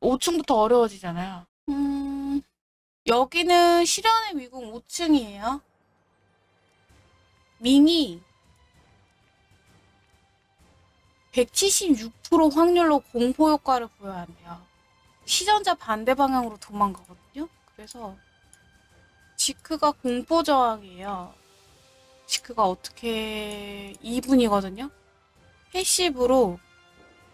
5층부터 어려워지잖아요. 음, 여기는 실현의 미궁 5층이에요. 밍이 176% 확률로 공포 효과를 부여한대요. 시전자 반대 방향으로 도망가거든요. 그래서 지크가 공포 저항이에요. 지크가 어떻게 2분이거든요. 패시브로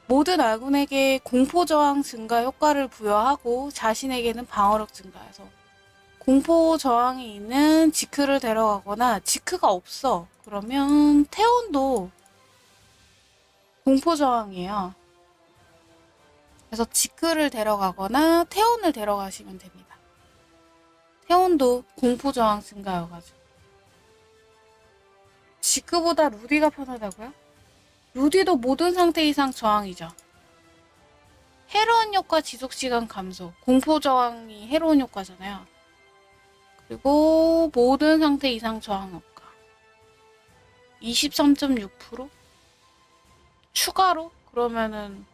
모든 아군에게 공포 저항 증가 효과를 부여하고 자신에게는 방어력 증가해서 공포 저항이 있는 지크를 데려가거나 지크가 없어. 그러면 태온도 공포 저항이에요. 그래서 지크를 데려가거나 태온을 데려가시면 됩니다. 태온도 공포 저항 증가여가지고. 지크보다 루디가 편하다고요? 루디도 모든 상태 이상 저항이죠. 헤로인 효과 지속 시간 감소. 공포 저항이 헤로인 효과잖아요. 그리고 모든 상태 이상 저항 효과. 23.6%? 추가로? 그러면은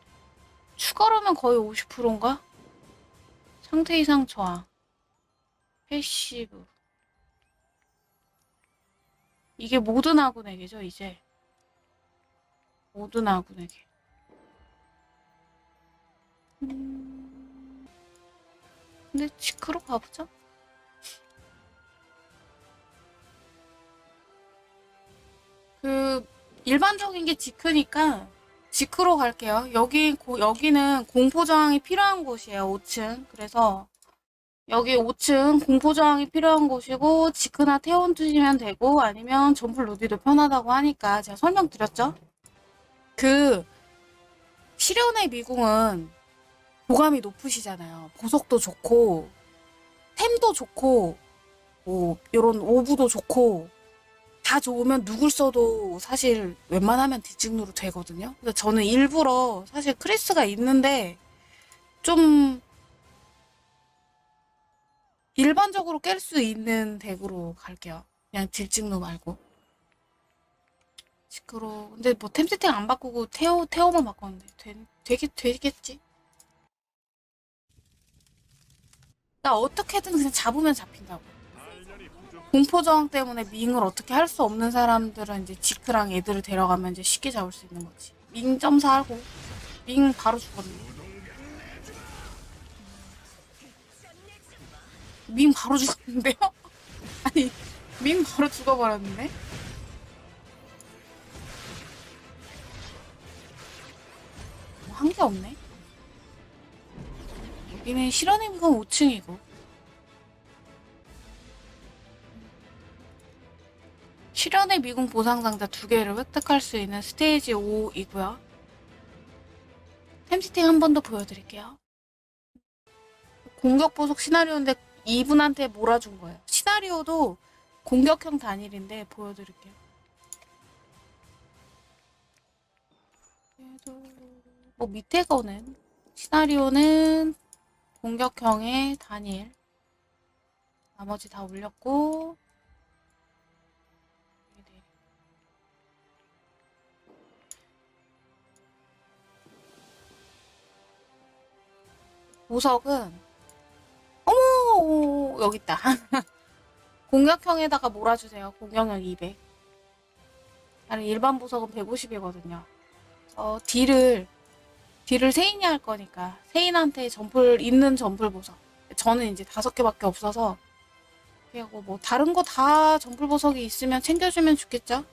추가로면 거의 50%인가? 상태 이상 저항. 패시브. 이게 모든 아군에게죠, 이제. 모든 아군에게. 음... 근데 지크로 가보자. 그 일반적인 게 지크니까 지크로 갈게요. 여기 고, 여기는 공포 저항이 필요한 곳이에요. 5층. 그래서 여기 5층 공포 저항이 필요한 곳이고 지크나 태온 두시면 되고 아니면 점프 루디도 편하다고 하니까 제가 설명드렸죠. 그 실현의 미궁은 도감이 높으시잖아요. 보석도 좋고 템도 좋고 뭐 이런 오브도 좋고 다 좋으면 누굴 써도 사실 웬만하면 뒷직누로 되거든요. 근데 저는 일부러 사실 크리스가 있는데 좀 일반적으로 깰 수 있는 덱으로 갈게요. 그냥 뒷직누 말고. 시끄러. 근데 뭐 템 세팅 안 바꾸고 태오 태오만 바꿨는데 되, 되게 되겠지. 나 어떻게든 그냥 잡으면 잡힌다고. 공포 저항 때문에 밍을 어떻게 할 수 없는 사람들은 이제 지크랑 애들을 데려가면 이제 쉽게 잡을 수 있는 거지. 밍 점사 하고 밍 바로 죽었네. 밍 바로 죽었는데요? 아니 밍 바로 죽어버렸는데? 한 게 없네. 여기는 실현의 미궁 5층이고 실현의 미궁 보상 상자 두 개를 획득할 수 있는 스테이지 5이고요. 템시팅 한 번 더 보여드릴게요. 공격 보석 시나리오인데 이분한테 몰아준 거예요. 시나리오도 공격형 단일인데 보여드릴게요. 뭐 밑에 거는 시나리오는 공격형의 단일 나머지 다 올렸고. 네. 보석은 어머 여기 있다. 공격형에다가 몰아주세요. 공격형 200 나는 일반 보석은 150이거든요. 어 딜을 딜을 세인이 할 거니까 세인한테 점플 있는 점플 보석. 저는 이제 다섯 개밖에 없어서 그리고 뭐 다른 거 다 점플 보석이 있으면 챙겨주면 좋겠죠